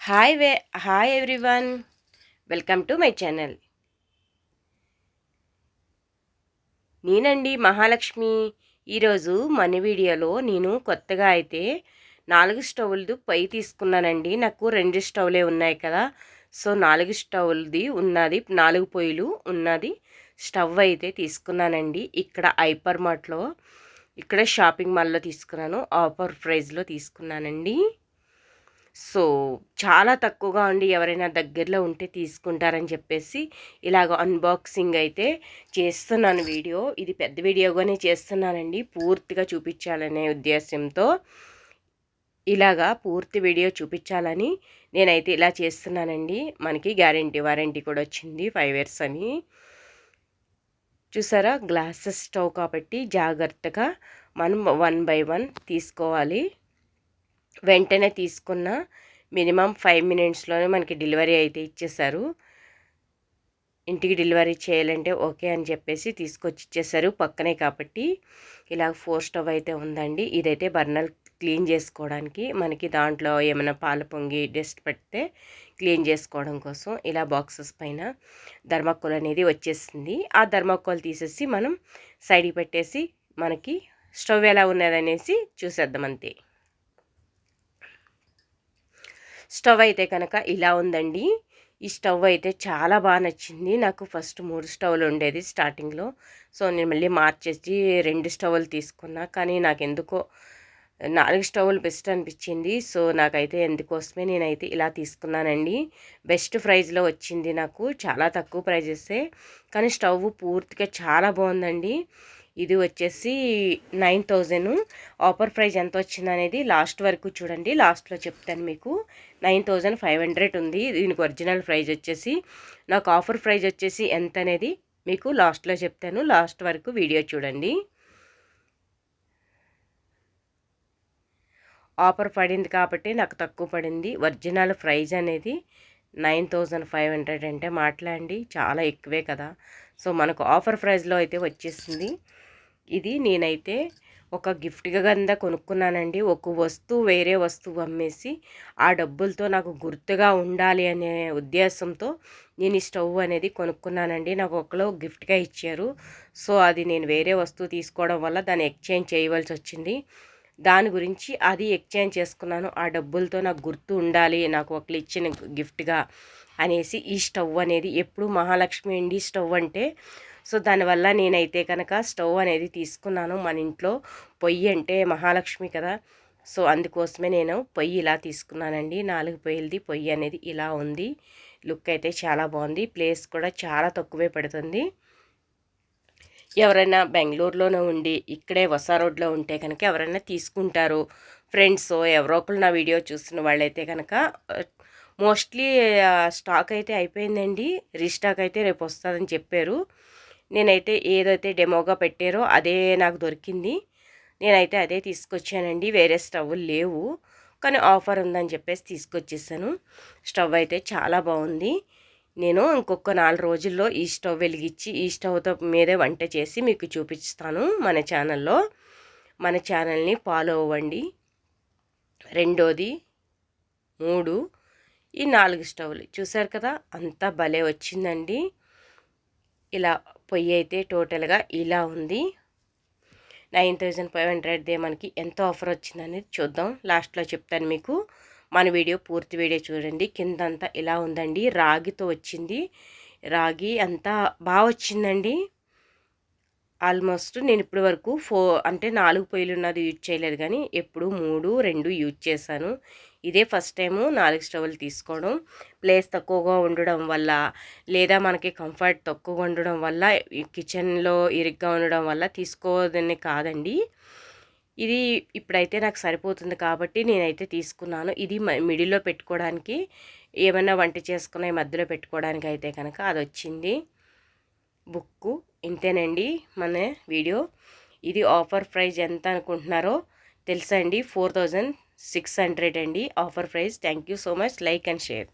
Hi way hi everyone. Welcome to my channel. నేనండి మహాలక్ష్మి. ఈరోజు మన వీడియోలో నేను కొత్తగా అయితే నాలుగు స్టవ్లది పై తీసుకున్నానండి. నాకు రెండు స్టవ్లే ఉన్నాయి కదా. సో నాలుగు స్టవ్లది ఉన్నది నాలుగు పొయ్యిలు ఉన్నది స్టవ్ అయితే తీసుకున్నానండి. ఇక్కడ ఐపర్ మార్ట్లో ఇక్కడ షాపింగ్ మాల్లో తీసుకున్నాను ఆఫర్ ప్రైజ్లో తీసుకున్నానండి. సో చాలా తక్కువగా ఉండి ఎవరైనా దగ్గరలో ఉంటే తీసుకుంటారని చెప్పేసి ఇలాగ అన్బాక్సింగ్ అయితే చేస్తున్నాను వీడియో. ఇది పెద్ద వీడియోగానే చేస్తున్నానండి. పూర్తిగా చూపించాలనే ఉద్దేశంతో ఇలాగా పూర్తి వీడియో చూపించాలని నేనైతే ఇలా చేస్తున్నానండి. మనకి గ్యారంటీ వారంటీ కూడా వచ్చింది ఫైవ్ ఇయర్స్ అని. చూసారా? గ్లాసెస్ స్టవ్ కాబట్టి జాగ్రత్తగా మనం వన్ బై వన్ తీసుకోవాలి. వెంటనే తీసుకున్న మినిమం ఫైవ్ మినిట్స్లోనే మనకి డెలివరీ అయితే ఇచ్చేసారు. ఇంటికి డెలివరీ చేయాలంటే ఓకే అని చెప్పేసి తీసుకొచ్చి ఇచ్చేసారు పక్కనే కాబట్టి. ఇలా ఫోర్ స్టవ్ అయితే ఉందండి. ఇదైతే బర్నర్ క్లీన్ చేసుకోవడానికి మనకి దాంట్లో ఏమైనా పాలు పొంగి డస్ట్ పెడితే క్లీన్ చేసుకోవడం కోసం ఇలా బాక్సెస్ పైన ధర్మకోల్ అనేది వచ్చేసింది. ఆ ధర్మకోల్ తీసేసి మనం సైడ్కి పెట్టేసి మనకి స్టవ్ ఎలా ఉన్నదనేసి చూసేద్దాం అంతే. స్టవ్ అయితే కనుక ఇలా ఉందండి. ఈ స్టవ్ అయితే చాలా బాగా నచ్చింది. నాకు ఫస్ట్ మూడు స్టవ్లు ఉండేది స్టార్టింగ్లో. సో నేను మళ్ళీ మార్చేసి రెండు స్టవ్లు తీసుకున్నా. కానీ నాకు ఎందుకో నాలుగు స్టవ్లు బెస్ట్ అనిపించింది. సో నాకైతే ఎందుకోసమే నేనైతే ఇలా తీసుకున్నానండి. బెస్ట్ ప్రైజ్లో వచ్చింది నాకు. చాలా తక్కువ ప్రైజెసే కానీ స్టవ్ పూర్తిగా చాలా బాగుందండి. ఇది వచ్చేసి నైన్ థౌజండ్. ఆఫర్ ప్రైస్ ఎంత వచ్చింది అనేది లాస్ట్ వరకు చూడండి. లాస్ట్లో చెప్తాను మీకు. నైన్ థౌజండ్ ఫైవ్ హండ్రెడ్ ఉంది. దీనికి ఒరిజినల్ ప్రైజ్ వచ్చేసి నాకు ఆఫర్ ప్రైజ్ వచ్చేసి ఎంత అనేది మీకు లాస్ట్లో చెప్తాను. లాస్ట్ వరకు వీడియో చూడండి. ఆఫర్ పడింది కాబట్టి నాకు తక్కువ పడింది. ఒరిజినల్ ప్రైజ్ అనేది నైన్ థౌజండ్ ఫైవ్ హండ్రెడ్ అంటే మాట్లాడండి. చాలా ఎక్కువే కదా. సో మనకు ఆఫర్ ప్రైస్లో అయితే వచ్చేసింది. ఇది నేనైతే ఒక గిఫ్ట్గా కింద కొనుక్కున్నానండి. ఒక వస్తువు వేరే వస్తువు అమ్మేసి ఆ డబ్బులతో నాకు గుర్తుగా ఉండాలి అనే ఉద్దేశంతో నేను ఈ స్టవ్ అనేది కొనుక్కున్నానండి. నాకు ఒకలో గిఫ్ట్గా ఇచ్చారు. సో అది నేను వేరే వస్తువు తీసుకోవడం వల్ల దాన్ని ఎక్స్చేంజ్ చేయవలసి వచ్చింది. దాని గురించి అది ఎక్స్చేంజ్ చేసుకున్నాను. ఆ డబ్బులతో నాకు గుర్తు ఉండాలి. నాకు ఒకళ్ళు ఇచ్చిన గిఫ్ట్గా అనేసి ఈ స్టవ్ అనేది ఎప్పుడు మహాలక్ష్మి ఇండి స్టవ్ అంటే. సో దానివల్ల నేనైతే కనుక స్టవ్ అనేది తీసుకున్నాను మన ఇంట్లో. పొయ్యి అంటే మహాలక్ష్మి కదా. సో అందుకోసమే నేను పొయ్యి ఇలా తీసుకున్నానండి. నాలుగు పొయ్యిలది పొయ్యి అనేది ఇలా ఉంది. లుక్ అయితే చాలా బాగుంది. ప్లేస్ కూడా చాలా తక్కువే పడుతుంది. ఎవరైనా బెంగళూరులోనే ఉండి ఇక్కడే వసా రోడ్లో ఉంటే కనుక ఎవరైనా తీసుకుంటారు. ఫ్రెండ్స్ ఎవరో ఒకరు నా వీడియో చూస్తున్న వాళ్ళైతే కనుక మోస్ట్లీ స్టాక్ అయితే అయిపోయిందండి. రీస్టాక్ అయితే రేపు వస్తుందని చెప్పారు. నేనైతే ఏదైతే డెమోగా పెట్టారో అదే నాకు దొరికింది. నేనైతే అదే తీసుకొచ్చానండి. వేరే స్టవ్లు లేవు. కానీ ఆఫర్ ఉందని చెప్పేసి తీసుకొచ్చేసాను. స్టవ్ అయితే చాలా బాగుంది. నేను ఇంకొక నాలుగు రోజుల్లో ఈ స్టవ్ వెలిగించి ఈ స్టవ్తో మీదే వంట చేసి మీకు చూపిస్తాను మన ఛానల్లో. మన ఛానల్ని ఫాలో అవ్వండి. రెండోది మూడు ఈ నాలుగు స్టవ్లు. చూసారు కదా? అంతా భలే వచ్చిందండి. ఇలా పొయ్యి అయితే టోటల్గా ఇలా ఉంది. నైన్ థౌజండ్ ఫైవ్ హండ్రెడ్దే మనకి ఎంత ఆఫర్ వచ్చిందనేది చూద్దాం. లాస్ట్లో చెప్తాను మీకు. మన వీడియో పూర్తి వీడియో చూడండి. కిందంతా ఇలా ఉందండి. రాగితో వచ్చింది. రాగి అంతా బాగా వచ్చిందండి. ఆల్మోస్ట్ నేను ఇప్పటి వరకు ఫో అంటే నాలుగు పొయ్యిలు ఉన్నది యూజ్ చేయలేదు కానీ ఎప్పుడు మూడు రెండు యూజ్ చేశాను. ఇదే ఫస్ట్ టైము నాలుగు స్టవ్లు తీసుకోవడం. ప్లేస్ తక్కువగా ఉండడం వల్ల లేదా మనకి కంఫర్ట్ తక్కువగా ఉండడం వల్ల కిచెన్లో ఇరుగ్గా ఉండడం వల్ల తీసుకోదని కాదండి. ఇది ఇప్పుడైతే నాకు సరిపోతుంది కాబట్టి నేనైతే తీసుకున్నాను. ఇది మిడిల్లో పెట్టుకోవడానికి ఏమైనా వంట చేసుకునే మధ్యలో పెట్టుకోవడానికి అయితే కనుక అది వచ్చింది బుక్కు ఇంతేనండి మన వీడియో. ఇది ఆఫర్ ప్రైజ్ ఎంత అనుకుంటున్నారో తెలుసా అండి? ఫోర్ థౌజండ్ సిక్స్ హండ్రెడ్ అండి. Offer price thank you so much like and share